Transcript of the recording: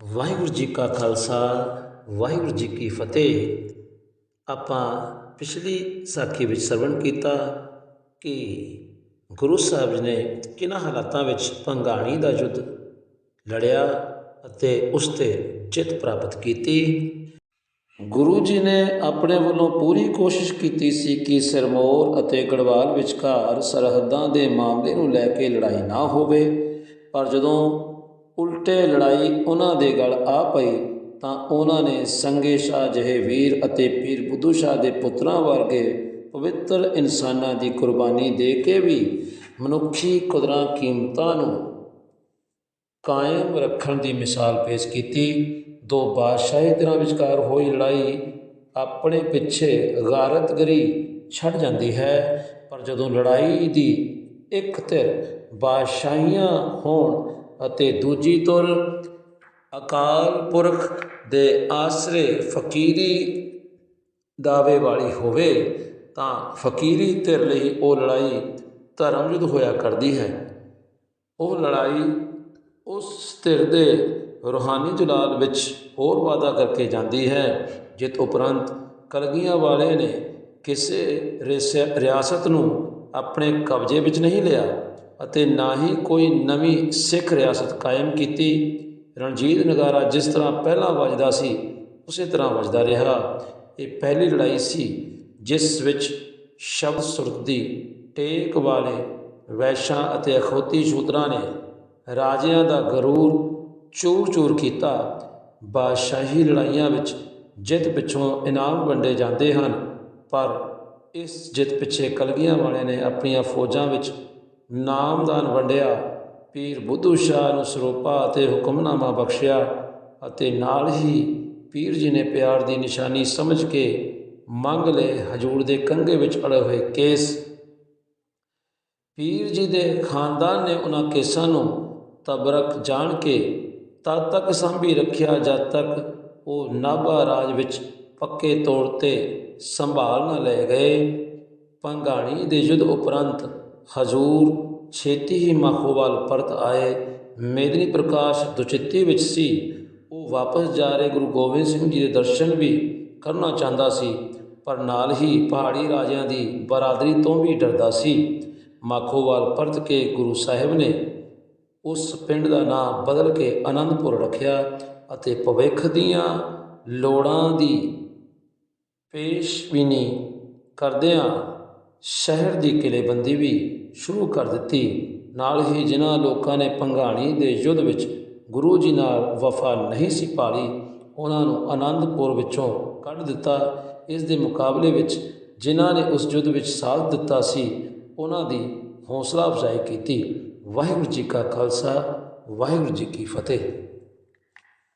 ਵਾਹਿਗੁਰੂ ਜੀ ਕਾ ਖਾਲਸਾ, ਵਾਹਿਗੁਰੂ ਜੀ ਕੀ ਫਤਿਹ। ਆਪਾਂ ਪਿਛਲੀ ਸਾਖੀ ਵਿੱਚ ਸਰਵਣ ਕੀਤਾ ਕਿ ਗੁਰੂ ਸਾਹਿਬ ਜੀ ਨੇ ਕਿਹਨਾਂ ਹਾਲਾਤਾਂ ਵਿੱਚ ਪੰਗਾਣੀ ਦਾ ਯੁੱਧ ਲੜਿਆ ਅਤੇ ਉਸ ਤੇ ਜਿੱਤ ਪ੍ਰਾਪਤ ਕੀਤੀ। ਗੁਰੂ ਜੀ ਨੇ ਆਪਣੇ ਵੱਲੋਂ ਪੂਰੀ ਕੋਸ਼ਿਸ਼ ਕੀਤੀ ਸੀ ਕਿ ਸਿਰਮੌਰ ਅਤੇ ਗੜਵਾਲ ਵਿਚਕਾਰ ਸਰਹੱਦਾਂ ਦੇ ਮਾਮਲੇ ਨੂੰ ਲੈ ਕੇ ਲੜਾਈ ਨਾ ਹੋਵੇ, ਪਰ ਜਦੋਂ ਉਲਟੇ ਲੜਾਈ ਉਹਨਾਂ ਦੇ ਗਲ ਆ ਪਈ, ਤਾਂ ਉਹਨਾਂ ਨੇ ਸੰਗੇ ਸ਼ਾਹ ਜਿਹੇ ਵੀਰ ਅਤੇ ਪੀਰ ਬੁੱਧੂ ਸ਼ਾਹ ਦੇ ਪੁੱਤਰਾਂ ਵਰਗੇ ਪਵਿੱਤਰ ਇਨਸਾਨਾਂ ਦੀ ਕੁਰਬਾਨੀ ਦੇ ਕੇ ਵੀ ਮਨੁੱਖੀ ਕੁਦਰਾਂ ਕੀਮਤਾਂ ਨੂੰ ਕਾਇਮ ਰੱਖਣ ਦੀ ਮਿਸਾਲ ਪੇਸ਼ ਕੀਤੀ। ਦੋ ਬਾਦਸ਼ਾਹੀ ਧਿਰਾਂ ਵਿਚਕਾਰ ਹੋਈ ਲੜਾਈ ਆਪਣੇ ਪਿੱਛੇ ਗਾਰਤਗਰੀ ਛੱਡ ਜਾਂਦੀ ਹੈ, ਪਰ ਜਦੋਂ ਲੜਾਈ ਦੀ ਇੱਕ ਧਿਰ ਬਾਦਸ਼ਾਹੀਆਂ ਹੋਣ ਅਤੇ ਦੂਜੀ ਤੁਰ ਅਕਾਲ ਪੁਰਖ ਦੇ ਆਸਰੇ ਫਕੀਰੀ ਦਾਅਵੇ ਵਾਲੀ ਹੋਵੇ, ਤਾਂ ਫਕੀਰੀ ਧਿਰ ਲਈ ਉਹ ਲੜਾਈ ਧਰਮ ਯੁੱਧ ਹੋਇਆ ਕਰਦੀ ਹੈ। ਉਹ ਲੜਾਈ ਉਸ ਧਿਰ ਦੇ ਰੂਹਾਨੀ ਜਲਾਲ ਵਿੱਚ ਹੋਰ ਵਾਧਾ ਕਰਕੇ ਜਾਂਦੀ ਹੈ ਜਿਤ ਉਪਰੰਤ ਕਲਗੀਆਂ ਵਾਲੇ ਨੇ ਕਿਸੇ ਰਿਸ- ਰਿਆਸਤ ਨੂੰ ਆਪਣੇ ਕਬਜ਼ੇ ਵਿੱਚ ਨਹੀਂ ਲਿਆ। ਅਤੇ ਨਾ ਹੀ ਕੋਈ ਨਵੀਂ ਸਿੱਖ ਰਿਆਸਤ ਕਾਇਮ ਕੀਤੀ। ਰਣਜੀਤ ਨਗਾਰਾ ਜਿਸ ਤਰ੍ਹਾਂ ਪਹਿਲਾਂ ਵੱਜਦਾ ਸੀ, ਉਸੇ ਤਰ੍ਹਾਂ ਵੱਜਦਾ ਰਿਹਾ। ਇਹ ਪਹਿਲੀ ਲੜਾਈ ਸੀ, ਜਿਸ ਵਿੱਚ ਸ਼ਬਦ ਸੁਰਤ ਦੀ ਟੇਕ ਵਾਲੇ ਵੈਸ਼ਾਂ ਅਤੇ ਅਖੌਤੀ ਸ਼ੂਦਰਾਂ ਨੇ ਰਾਜਿਆਂ ਦਾ ਗਰੂਰ ਚੂਰ-ਚੂਰ ਕੀਤਾ। ਬਾਦਸ਼ਾਹੀ ਲੜਾਈਆਂ ਵਿੱਚ ਜਿੱਤ ਪਿੱਛੋਂ ਇਨਾਮ ਵੰਡੇ ਜਾਂਦੇ ਹਨ, ਪਰ ਇਸ ਜਿੱਤ ਪਿੱਛੇ ਕਲਗੀਆਂ ਵਾਲਿਆਂ ਨੇ ਆਪਣੀਆਂ ਫੌਜਾਂ ਵਿੱਚ ਨਾਮਦਾਨ ਵੰਡਿਆ, ਪੀਰ ਬੁੱਧੂ ਸ਼ਾਹ ਨੂੰ ਸਰੋਪਾ ਅਤੇ ਹੁਕਮਨਾਮਾ ਬਖਸ਼ਿਆ ਅਤੇ ਨਾਲ ਹੀ ਪੀਰ ਜੀ ਨੇ ਪਿਆਰ ਦੀ ਨਿਸ਼ਾਨੀ ਸਮਝ ਕੇ ਮੰਗ ਲਏ ਹਜੂਰ ਦੇ ਕੰਘੇ ਵਿੱਚ ਅੜੇ ਹੋਏ ਕੇਸ। ਪੀਰ ਜੀ ਦੇ ਖਾਨਦਾਨ ਨੇ ਉਹਨਾਂ ਕੇਸਾਂ ਨੂੰ ਤਬਰਕ ਜਾਣ ਕੇ ਤਦ ਤੱਕ ਸੰਭੀ ਰੱਖਿਆ ਜਦ ਤੱਕ ਉਹ ਨਾਭਾ ਰਾਜ ਵਿੱਚ ਪੱਕੇ ਤੌਰ ਤੇ ਸੰਭਾਲ ਨਾ ਲੈ ਗਏ। ਪੰਗਾਣੀ ਦੇ ਯੁੱਧ ਉਪਰੰਤ ਹਜੂਰ ਛੇਤੀ ਹੀ ਮਾਖੋਵਾਲ ਪਰਤ ਆਏ। ਮੇਦਨੀ ਪ੍ਰਕਾਸ਼ ਦੁਚਿੱਤੀ ਵਿੱਚ ਸੀ। ਉਹ ਵਾਪਸ ਜਾ ਰਹੇ ਗੁਰੂ ਗੋਬਿੰਦ ਸਿੰਘ ਜੀ ਦੇ ਦਰਸ਼ਨ ਵੀ ਕਰਨਾ ਚਾਹੁੰਦਾ ਸੀ, ਪਰ ਨਾਲ ਹੀ ਪਹਾੜੀ ਰਾਜਿਆਂ ਦੀ ਬਰਾਦਰੀ ਤੋਂ ਵੀ ਡਰਦਾ ਸੀ। ਮਾਖੋਵਾਲ ਪਰਤ ਕੇ ਗੁਰੂ ਸਾਹਿਬ ਨੇ ਉਸ ਪਿੰਡ ਦਾ ਨਾਮ ਬਦਲ ਕੇ ਆਨੰਦਪੁਰ ਰੱਖਿਆ ਅਤੇ ਭਵਿੱਖ ਦੀਆਂ ਲੋੜਾਂ ਦੀ ਪੇਸ਼ਬੀਨੀ ਕਰਦਿਆਂ ਸ਼ਹਿਰ ਦੀ ਕਿਲੇਬੰਦੀ ਵੀ ਸ਼ੁਰੂ ਕਰ ਦਿੱਤੀ। ਨਾਲ ਹੀ ਜਿਨ੍ਹਾਂ ਲੋਕਾਂ ਨੇ ਪੰਘਾਣੀ ਦੇ ਯੁੱਧ ਵਿੱਚ ਗੁਰੂ ਜੀ ਨਾਲ ਵਫਾ ਨਹੀਂ ਸੀ ਪਾਲੀ, ਉਹਨਾਂ ਨੂੰ ਆਨੰਦਪੁਰ ਵਿੱਚੋਂ ਕੱਢ ਦਿੱਤਾ। ਇਸ ਦੇ ਮੁਕਾਬਲੇ ਵਿੱਚ ਜਿਨ੍ਹਾਂ ਨੇ ਉਸ ਯੁੱਧ ਵਿੱਚ ਸਾਥ ਦਿੱਤਾ ਸੀ, ਉਹਨਾਂ ਦੀ ਹੌਸਲਾ ਅਫਜ਼ਾਈ ਕੀਤੀ। ਵਾਹਿਗੁਰੂ ਜੀ ਕਾ ਖਾਲਸਾ, ਵਾਹਿਗੁਰੂ ਜੀ ਕੀ ਫਤਿਹ।